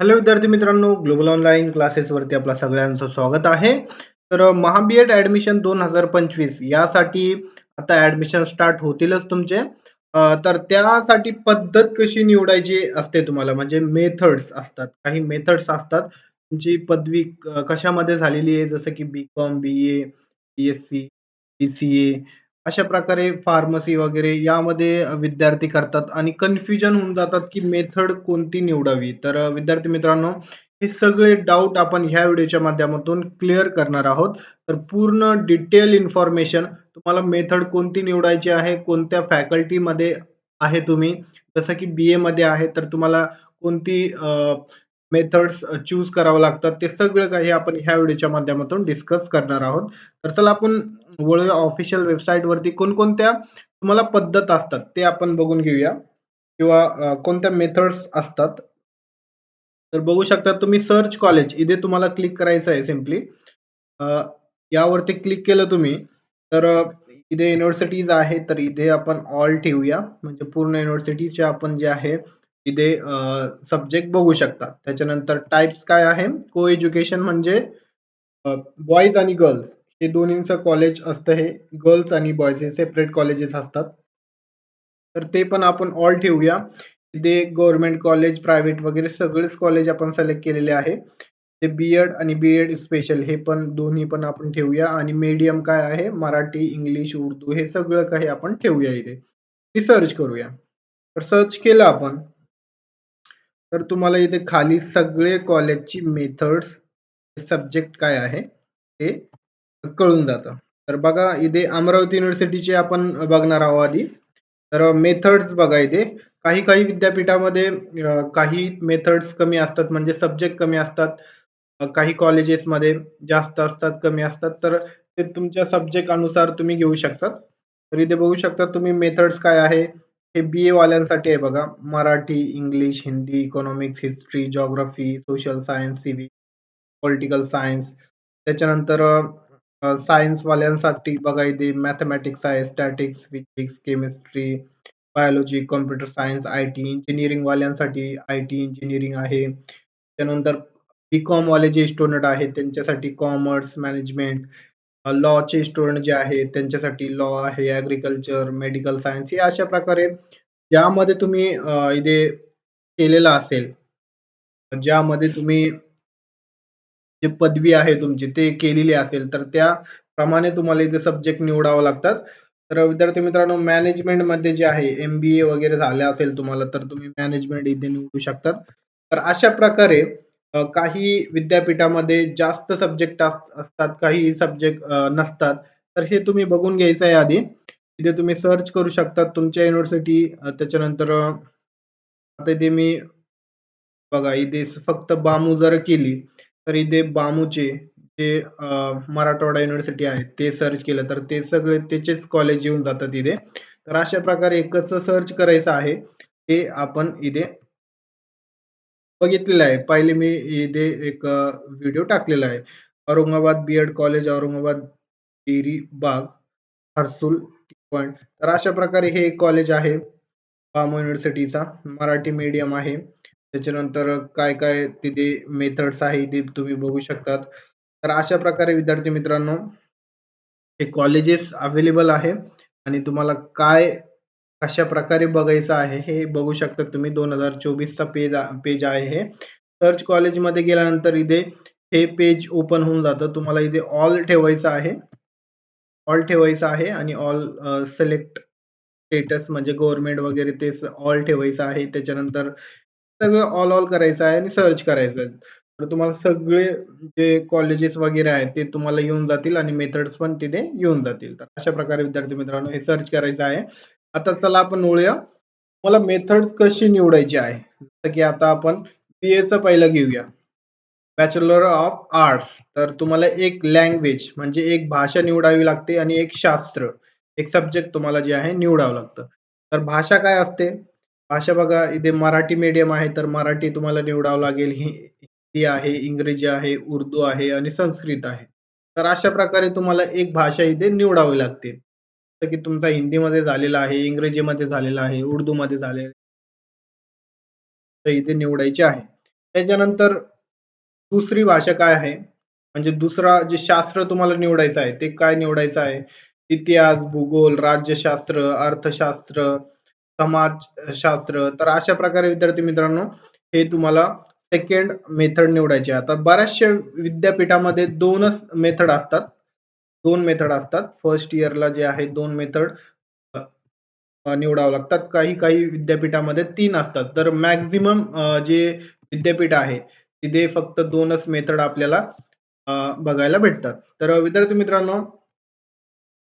Hello विद्यार्थी मित्रांनो global online क्लासेसवरती आपलं सगळ्यांचं स्वागत आहे. तर महाबीएड ऍडमिशन दोन हजार पंचवीस यासाठी आता ऍडमिशन स्टार्ट होतीलच तुमचे. तर त्यासाठी पद्धत कशी निवडायची असते तुम्हाला? म्हणजे मेथड्स असतात काही मेथड्स असतात. तुमची पदवी कशामध्ये झालेली आहे? जसं की B com B A B S C B C A अशा प्रकारे फार्मसी वगैरे यामध्ये विद्यार्थी करतात आणि कन्फ्युजन होऊन जातात की मेथड कोणती निवडावी. तर विद्यार्थी मित्रांनो हे सगळे डाऊट आपण ह्या व्हिडिओच्या माध्यमातून क्लिअर करणार आहोत. तर पूर्ण डिटेल इन्फॉर्मेशन तुम्हाला मेथड कोणती निवडायची आहे कोणत्या फॅकल्टीमध्ये आहे तुम्ही जसं की बी ए मध्ये आहे तर तुम्हाला कोणती मेथड्स चूज करावं लागतात ते सगळं काही आपण ह्या व्हिडिओच्या माध्यमातून डिस्कस करणार आहोत. तर चला आपण वळूया ऑफिशियल वेबसाईट वरती कोणकोणत्या तुम्हाला पद्धत असतात ते आपण बघून घेऊया. किंवा कोणत्या मेथड्स असतात. तर बघू शकता तुम्ही सर्च कॉलेज इथे तुम्हाला क्लिक करायचं आहे सिम्पली यावरती क्लिक केलं तुम्ही तर इथे युनिव्हर्सिटीज आहे तर इथे आपण ऑल ठेवूया. म्हणजे पूर्ण युनिव्हर्सिटीचे आपण जे आहे इथे सब्जेक्ट बघू शकता. त्याच्यानंतर टाइप्स काय आहे? को एज्युकेशन म्हणजे बॉईज आणि गर्ल्स हे दोन्हींचं कॉलेज असतं हे. गर्ल्स आणि बॉयज हे सेपरेट कॉलेजेस असतात. तर ते पण आपण ऑल ठेवूया. ते गव्हर्नमेंट कॉलेज प्रायव्हेट वगैरे सगळेच कॉलेज आपण सिलेक्ट केलेले आहे. ते बीएड आणि बीएड स्पेशल हे पण दोन्ही पण आपण ठेवूया. आणि मीडियम काय आहे? मराठी इंग्लिश उर्दू हे सगळं काही आपण ठेवूया इथे. सर्च करूया. तर सर्च केलं आपण. तर तुम्हाला इथे खाली सगळे कॉलेजची मेथड्स सब्जेक्ट काय आहे? ते कळून जातं. तर बघा इथे अमरावती युनिव्हर्सिटीचे आपण बघणार आहोत आधी. तर मेथड्स बघा इथे. काही काही विद्यापीठामध्ये काही मेथड्स कमी असतात म्हणजे सब्जेक्ट कमी असतात. काही कॉलेजेसमध्ये जास्त असतात कमी असतात. तर ते तुमच्या सब्जेक्ट अनुसार तुम्ही घेऊ शकतात तर इथे बघू शकता तुम्ही मेथड्स काय आहे. हे बी ए वाल्यांसाठी आहे बघा. Marathi English Hindi economics history geography social science civic political science त्याच्यानंतर सायन्स वाल्यांसाठी बघा इथे मॅथमॅटिक्स आहे statics physics chemistry biology computer science I T engineering वाल्यांसाठी I T engineering आहे. त्यानंतर बी कॉम वाले जे स्टुडंट आहेत त्यांच्यासाठी कॉमर्स मॅनेजमेंट लॉचे स्टुडंट जे आहेत त्यांच्यासाठी लॉ आहे ॲग्रिकल्चर मेडिकल सायन्स हे अशा प्रकारे ज्यामध्ये तुम्ही इथे केलेलं असेल. ज्यामध्ये तुम्ही जे पदवी आहे तुमची ते केलेली असेल तर त्याप्रमाणे तुम्हाला इथे सब्जेक्ट निवडावं लागतात. तर विद्यार्थी मित्रांनो मॅनेजमेंटमध्ये जे आहे एम बी ए वगैरे झाले असेल तुम्हाला तर तुम्ही मॅनेजमेंट इथे निवडू शकतात. तर अशा प्रकारे काही विद्यापीठामध्ये जास्त सब्जेक्ट असतात काही सब्जेक्ट नसतात. तर हे तुम्ही बघून घ्यायचं आहे आधी. इथे तुम्ही सर्च करू शकतात तुमच्या युनिव्हर्सिटी त्याच्यानंतर आता इथे मी बघा इथे फक्त बामू जर केली तर इथे बामूचे जे मराठवाडा युनिव्हर्सिटी आहे ते सर्च केलं तर ते सगळे त्याचेच कॉलेज येऊन जातात इथे. तर अशा प्रकारे एकच सर्च करायचं आहे ते आपण इथे बघितलेलं आहे. पहिले मी इथे एक व्हिडिओ टाकलेला आहे. Aurangabad B Ed college Aurangabad dairy बाग हर्सुल पॉइंट तर अशा प्रकारे हे एक कॉलेज आहे बामू युनिव्हर्सिटीचा मराठी मीडियम आहे. त्याच्यानंतर काय काय तिथे मेथड्स आहे ते तुम्ही बघू शकतात. तर अशा प्रकारे विद्यार्थी मित्रांनो हे कॉलेजेस अवेलेबल आहे आणि तुम्हाला काय कशा प्रकारे बघायचं आहे हे बघू शकता तुम्ही. दोन हजार चोवीसचा पेज पेज आहे हे. सर्च कॉलेजमध्ये गेल्यानंतर इथे हे पेज ओपन होऊन जातं. तुम्हाला इथे ऑल ठेवायचं आहे. ऑल ठेवायचं आहे आणि ऑल सिलेक्ट स्टेटस म्हणजे गव्हर्नमेंट वगैरे ते ऑल ठेवायचं आहे. त्याच्यानंतर सगळं ऑल ऑल करायचं आहे आणि सर्च करायचं आहे. तर तुम्हाला सगळे जे कॉलेजेस वगैरे आहेत ते तुम्हाला येऊन जातील आणि मेथड्स पण तिथे येऊन जातील. तर अशा प्रकारे विद्यार्थी मित्रांनो हे सर्च करायचं आहे. आता चला आपण ओळूया मला मेथड्स कशी निवडायची आहे? जसं की आता आपण बी च पहिलं घेऊया. बॅचलर ऑफ आर्ट्स तर तुम्हाला एक लँग्वेज म्हणजे एक भाषा निवडावी लागते आणि एक शास्त्र एक सब्जेक्ट तुम्हाला जे आहे निवडावं लागतं. तर भाषा काय असते? भाषा बघा इथे मराठी मीडियम आहे तर मराठी तुम्हाला निवडावं लागेल. हि- हिंदी आहे इंग्रजी आहे उर्दू आहे आणि संस्कृत आहे. तर अशा प्रकारे तुम्हाला एक भाषा इथे निवडावी लागते. जसं की तुमचा हिंदीमध्ये झालेला आहे इंग्रजीमध्ये झालेला आहे उर्दूमध्ये झालेला तर इथे निवडायचे आहे. त्याच्यानंतर दुसरी भाषा काय आहे? म्हणजे दुसरा जे शास्त्र तुम्हाला निवडायचं आहे ते काय निवडायचं आहे? इतिहास भूगोल राज्यशास्त्र अर्थशास्त्र समाजशास्त्र तर अशा प्रकारे विद्यार्थी मित्रांनो हे तुम्हाला सेकंड मेथड निवडायचे आता बऱ्याचशा विद्यापीठामध्ये दोनच मेथड असतात. दोन मेथड असतात. फर्स्ट इयरला जे आहे दोन मेथड निवडावं लागतात. काही काही विद्यापीठामध्ये तीन असतात. तर मॅक्झिमम जे विद्यापीठ आहे तिथे फक्त दोनच मेथड आपल्याला बघायला भेटतात. तर विद्यार्थी मित्रांनो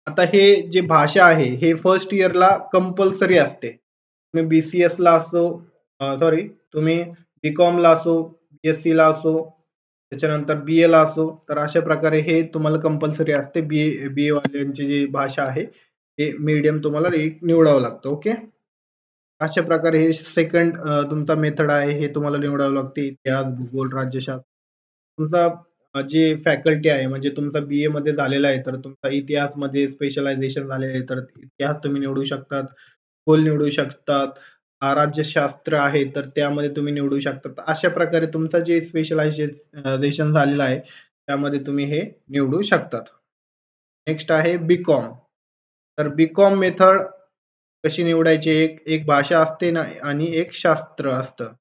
आता हे जे भाषा आहे हे फर्स्ट इयरला कंपल्सरी असते. तुम्ही बीसीएस ला असो सॉरी तुम्ही बी ला असो बी एस ला असो त्याच्यानंतर बी ला असो तर अशा प्रकारे हे तुम्हाला कंपल्सरी असते. बी ए बी ए वाल्यांची जी भाषा आहे हे मीडियम तुम्हाला एक निवडावं लागतं ओके अशा प्रकारे हे सेकंड तुमचा मेथड आहे हे तुम्हाला निवडावं लागते. इतिहास भूगोल राज्यशास्त्र. तुमचा जे फॅकल्टी आहे म्हणजे तुमचा बी ए मध्ये झालेला आहे तर तुमचा इतिहासमध्ये स्पेशलायझेशन झालेलं आहे तर इतिहास तुम्ही निवडू शकतात भूगोल निवडू शकतात राज्यशास्त्र आहे तर त्यामध्ये तुम्ही निवडू शकतात. अशा प्रकारे तुमचं जे स्पेशलायझेशन झालेलं आहे त्यामध्ये तुम्ही हे निवडू शकतात. नेक्स्ट आहे बीकॉम तर बीकॉम मेथड कशी निवडायची? एक एक भाषा असते ना आणि एक शास्त्र असतं.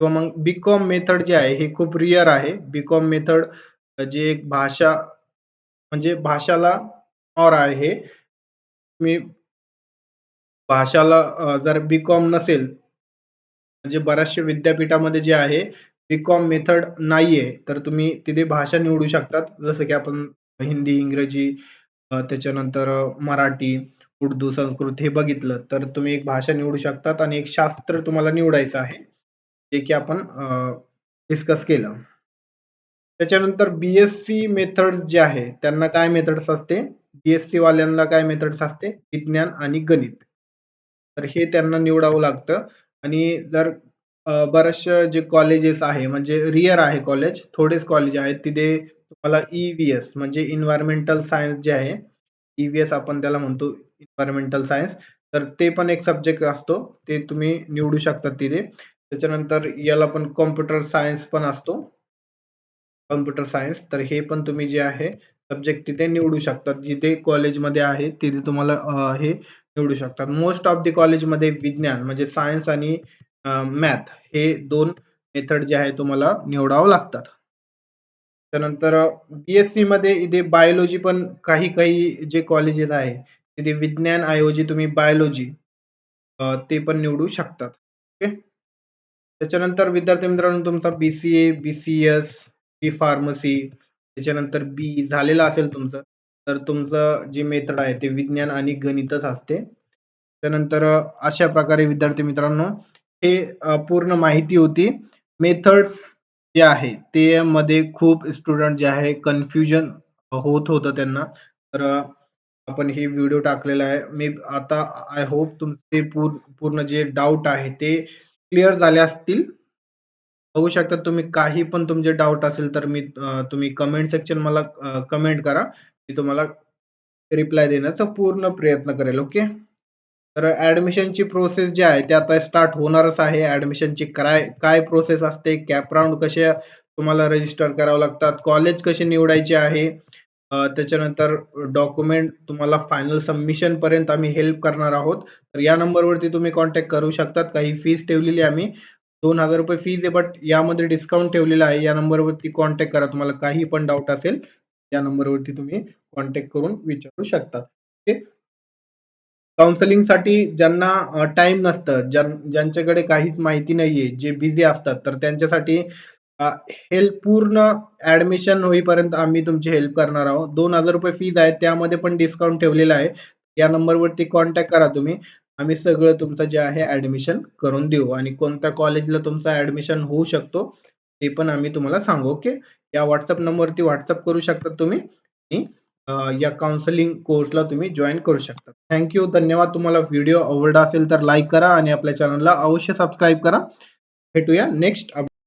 किंवा मग बीकॉम मेथड जे आहे हे खूप रिअर आहे. बीकॉम मेथड जे एक भाषा म्हणजे भाषाला और आहे मी भाषाला जर बी कॉम नसेल म्हणजे बऱ्याचशा विद्यापीठामध्ये जे आहे बी कॉम मेथड नाहीये तर तुम्ही तिथे भाषा निवडू शकतात. जसं की आपण हिंदी इंग्रजी त्याच्यानंतर मराठी उर्दू संस्कृत हे बघितलं तर तुम्ही एक भाषा निवडू शकतात आणि एक शास्त्र तुम्हाला निवडायचं आहे जे की आपण डिस्कस केलं. त्याच्यानंतर बीएससी मेथड्स जे आहे त्यांना काय मेथड्स असते? बीएससी वाल्यांना काय मेथड्स असते? विज्ञान आणि गणित. तर हे त्यांना निवडावं लागतं. आणि जर बरेचसे जे कॉलेजेस आहे म्हणजे रिअर आहे कॉलेज थोडेच कॉलेज आहेत तिथे तुम्हाला ईव्हीएस म्हणजे इन्व्हायरमेंटल सायन्स जे आहे ईव्हीएस आपण त्याला म्हणतो इन्व्हायरमेंटल सायन्स तर ते पण एक सब्जेक्ट असतो ते तुम्ही निवडू शकता तिथे. त्याच्यानंतर याला पण कॉम्प्युटर सायन्स पण असतो. कम्प्युटर सायन्स तर हे पण तुम्ही जे आहे सब्जेक्ट तिथे निवडू शकतात. जिथे कॉलेजमध्ये आहे तिथे तुम्हाला हे निवडू शकतात. मोस्ट ऑफ द कॉलेजमध्ये विज्ञान म्हणजे सायन्स आणि मॅथ हे दोन मेथड जे आहे तुम्हाला निवडावं लागतात. त्यानंतर बीएससी मध्ये इथे बायोलॉजी पण काही काही जे कॉलेजेस आहे तिथे विज्ञान ऐवजी तुम्ही बायोलॉजी ते पण निवडू शकतात. ओके त्याच्यानंतर विद्यार्थी मित्रांनो तुमचा बीसीए बीसीएस बी फार्मसी त्याच्यानंतर बी झालेलं असेल तुमचं तर तुमचं जे मेथड आहे ते विज्ञान आणि गणितच असते. त्यानंतर अशा प्रकारे विद्यार्थी मित्रांनो हे पूर्ण माहिती होती. मेथड्स जे आहे ते मध्ये खूप स्टुडंट जे आहे कन्फ्युजन होत होतं त्यांना. तर आपण हे व्हिडिओ टाकलेला आहे. मी आता आय होप तुमचे पूर्ण जे डाऊट आहे ते क्लिअर झाले असतील. बघू शकता तुम्ही काही पण तुमचे डाऊट असेल तर मी तुम्ही कमेंट सेक्शन मला कमेंट करा. मी तुम्हाला रिप्लाय देण्याचा पूर्ण प्रयत्न करेल ओके तर ऍडमिशनची प्रोसेस जी आहे ते आता स्टार्ट होणारच आहे. ऍडमिशनची काय काय प्रोसेस असते कॅप राऊंड कसे तुम्हाला रजिस्टर करावं लागतात कॉलेज कसे निवडायचे आहे त्याच्यानंतर डॉक्युमेंट तुम्हाला फायनल सबमिशन पर्यंत आम्ही हेल्प करणार आहोत. तर या नंबरवरती तुम्ही कॉन्टॅक्ट करू शकतात. काही फीस ठेवलेली आम्ही. दोन हजार रुपये फीज आहे बट यामध्ये डिस्काउंट ठेवलेला आहे. या नंबरवरती कॉन्टॅक्ट करा. तुम्हाला काही पण डाऊट असेल या नंबरवरती तुम्ही कॉन्टॅक्ट करून विचारू शकता. ओके काउन्सिलिंगसाठी ज्यांना टाइम नसतं ज्यांच्याकडे काहीच माहिती नाहीये जे बिझी असतात तर त्यांच्यासाठी हेल्प पूर्ण ऍडमिशन होईपर्यंत आम्ही तुमची हेल्प करणार आहोत. दोन हजार रुपये फीज आहे त्यामध्ये पण डिस्काउंट ठेवलेला आहे. या नंबरवरती कॉन्टॅक्ट करा तुम्ही. आम्ही सगळं तुमचं जे आहे ऍडमिशन करून देऊ. आणि कोणत्या कॉलेजला तुमचं ऍडमिशन होऊ शकतो ते पण आम्ही तुम्हाला सांगू. ओके या व्हॉट्सअप नंबरवरती व्हॉट्सअप करू शकता तुम्ही. आणि या काउन्सिलिंग कोर्सला तुम्ही जॉईन करू शकता. थँक्यू धन्यवाद. तुम्हाला व्हिडिओ आवडला असेल तर लाईक करा आणि आपल्या चॅनलला अवश्य सबस्क्राईब करा. भेटूया नेक्स्ट